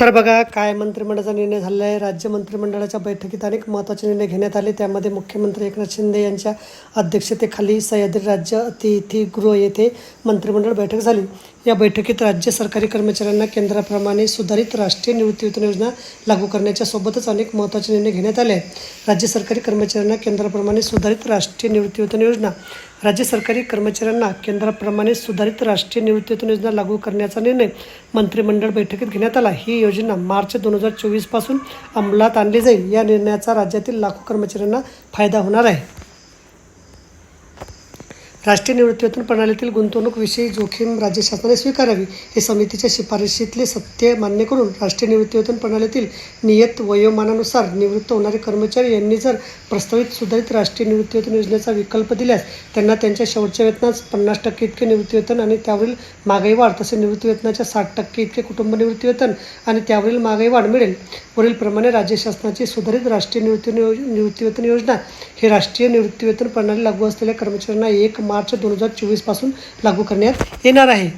तर बघा काय मंत्रिमंडळाचा निर्णय झालेला आहे राज्य मंत्रिमंडळाच्या बैठकीत अनेक महत्त्वाचे निर्णय घेण्यात आले. त्यामध्ये मुख्यमंत्री एकनाथ शिंदे यांच्या अध्यक्षतेखाली सह्याद्री राज्य अतिथीगृह येथे मंत्रिमंडळ बैठक झाली. या बैठकीत राज्य सरकारी कर्मचाऱ्यांना केंद्राप्रमाणे सुधारित राष्ट्रीय निवृत्तीवेतन योजना लागू करण्याच्या सोबतच अनेक महत्त्वाचे निर्णय घेण्यात आले आहेत. राज्य सरकारी कर्मचाऱ्यांना केंद्राप्रमाणे सुधारित राष्ट्रीय निवृत्तीवेतन योजना राज्य सरकारी कर्मचाऱ्यांना केंद्राप्रमाणे सुधारित राष्ट्रीय निवृत्तीतून योजना लागू करण्याचा निर्णय मंत्रिमंडळ बैठकीत घेण्यात आला. ही योजना मार्च दोन हजार चोवीसपासून अंमलात आणली जाईल. या निर्णयाचा राज्यातील लाखो कर्मचाऱ्यांना फायदा होणार आहे. राष्ट्रीय निवृत्तीवेतन प्रणालीतील गुंतवणूकविषयी जोखीम राज्य शासनाने स्वीकारावी. हे समितीच्या शिफारशीतले सत्य मान्य करून राष्ट्रीय निवृत्तीवेतन प्रणालीतील नियत वयोमानानुसार निवृत्त होणारे कर्मचारी यांनी जर प्रस्तावित सुधारित राष्ट्रीय निवृत्तीवेतन योजनेचा विकल्प दिल्यास त्यांना त्यांच्या शेवटच्या वेतनास पन्नास टक्के इतके निवृत्तीवेतन आणि त्यावरील महागाई वाढ तसे निवृत्तीवेतनाच्या साठ टक्के इतके कुटुंब निवृत्तीवेतन आणि त्यावरील महागाई वाढ मिळेल. वरीलप्रमाणे राज्य शासनाची सुधारित राष्ट्रीय निवृत्ती निवृत्तीवेतन योजना हे राष्ट्रीय निवृत्तीवेतन प्रणाली लागू असलेल्या कर्मचाऱ्यांना एक मार्च दोन हजार चोवीसपासून लागू करण्यात येणार आहे.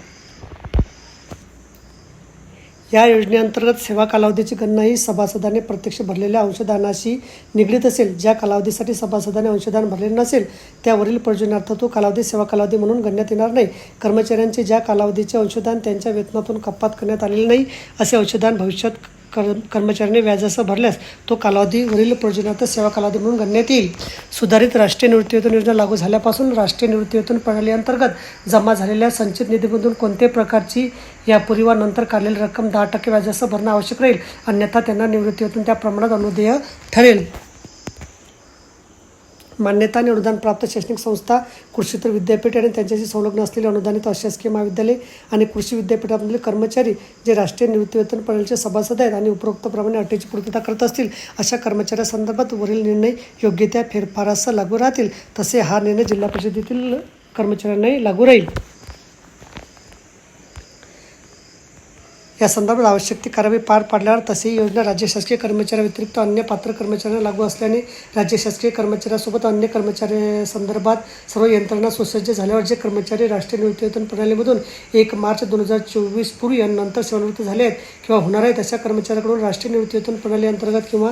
या योजनेअंतर्गत सेवा कालावधीची गणना ही सभासदाने प्रत्यक्ष भरलेल्या अंशदानाशी निगडीत असेल. ज्या कालावधीसाठी सभासदाने अंशदान भरले नसेल त्यावरील प्रयोजनार्थ तो कालावधी सेवा कालावधी म्हणून गणण्यात येणार नाही. कर्मचाऱ्यांचे ज्या कालावधीचे अंशदान त्यांच्या वेतनातून कपात करण्यात आलेले नाही असे अंशदान भविष्यात कर कर्मचाऱ्याने व्याजासह भरल्यास तो कालावधी वरील प्रयोजनार्थ सेवा कालावधी म्हणून गणण्यात येईल. सुधारित राष्ट्रीय निवृत्तीवेतन योजना लागू झाल्यापासून राष्ट्रीय निवृत्तीवेतन प्रणाली अंतर्गत जमा झालेल्या संचित निधीमधून कोणत्याही प्रकारची यापूर्वी वा नंतर काढलेली रक्कम दहा टक्के व्याजासह भरणं आवश्यक राहील? अन्यथा त्यांना निवृत्तीवेतन त्या प्रमाणात अनुदेय ठरेल. मान्यता आणि अनुदान प्राप्त शैक्षणिक संस्था कृषीतर विद्यापीठ आणि त्यांच्याशी संलग्न असलेले अनुदानित अशासकीय महाविद्यालय आणि कृषी विद्यापीठामधील कर्मचारी जे राष्ट्रीय निवृत्तीवेतन प्रणालीचे सभासद आहेत आणि उपरोक्तप्रमाणे अटीची पूर्तता करत असतील अशा कर्मचाऱ्यासंदर्भात वरील निर्णय योग्य त्या फेरफारासह लागू राहतील तसे हा निर्णय जिल्हा परिषदेतील कर्मचाऱ्यांनाही लागू राहील. या संदर्भात आवश्यक ती कारवाई पार पाडल्यावर तशी योजना राज्य शासकीय कर्मचाऱ्याव्यतिरिक्त अन्य पात्र कर्मचाऱ्यांना लागू असल्याने राज्य शासकीय कर्मचाऱ्यासोबत अन्य कर्मचाऱ्यांसंदर्भात सर्व यंत्रणा सुसज्ज झाल्यावर जे कर्मचारी राष्ट्रीय निवृत्तीवेतन प्रणालीमधून एक मार्च दोन हजार चोवीस पूर्वी आणि नंतर सेवानिवृत्त झाले आहेत किंवा होणार आहेत अशा कर्मचाऱ्याकडून राष्ट्रीय निवृत्तीवेतन प्रणाली अंतर्गत किंवा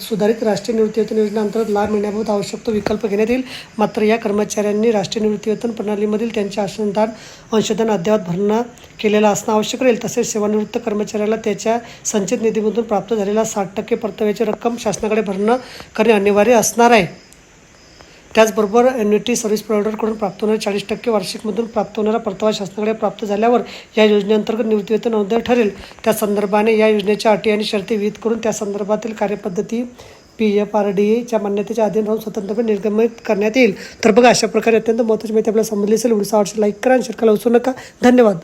सुधारित राष्ट्रीय निवृत्तीवेतन योजना अंतर्गत लाभ मिळण्याबाबत आवश्यक तो विकल्प घेण्यात येईल. मात्र या कर्मचाऱ्यांनी राष्ट्रीय निवृत्तीवेतन प्रणालीमधील त्यांचे अंशदान अंशदान अद्ययावत भरणा केलेला असणं आवश्यक राहील. तसेच सेवा सेवानिवृत्त कर्मचाऱ्याला त्याच्या संचित निधीमधून प्राप्त झालेला साठ टक्के परताव्याची रक्कम शासनाकडे भरणं करणे अनिवार्य असणार आहे. त्याचबरोबर एन्युटी सर्व्हिस प्रोव्हायडरकडून प्राप्त होणारे चाळीस टक्के वार्षिकमधून प्राप्त होणारा परतावा शासनाकडे प्राप्त झाल्यावर या योजनेअंतर्गत निवृत्तीवेतन नोंदणी ठरेल. त्या संदर्भाने या योजनेच्या अटी आणि शर्ती विहित करून त्या संदर्भातील कार्यपद्धती पी एफ आर डी एच्या मान्यतेच्या अधीन राहून स्वतंत्रपणे निर्गमित करण्यात येईल. तर बघा अशा प्रकारे अत्यंत महत्त्वाची माहिती आपल्याला समजली असेल व्हिडिओ आवडशी लाईक करा आणि शेअर करायला विसरू नका. धन्यवाद.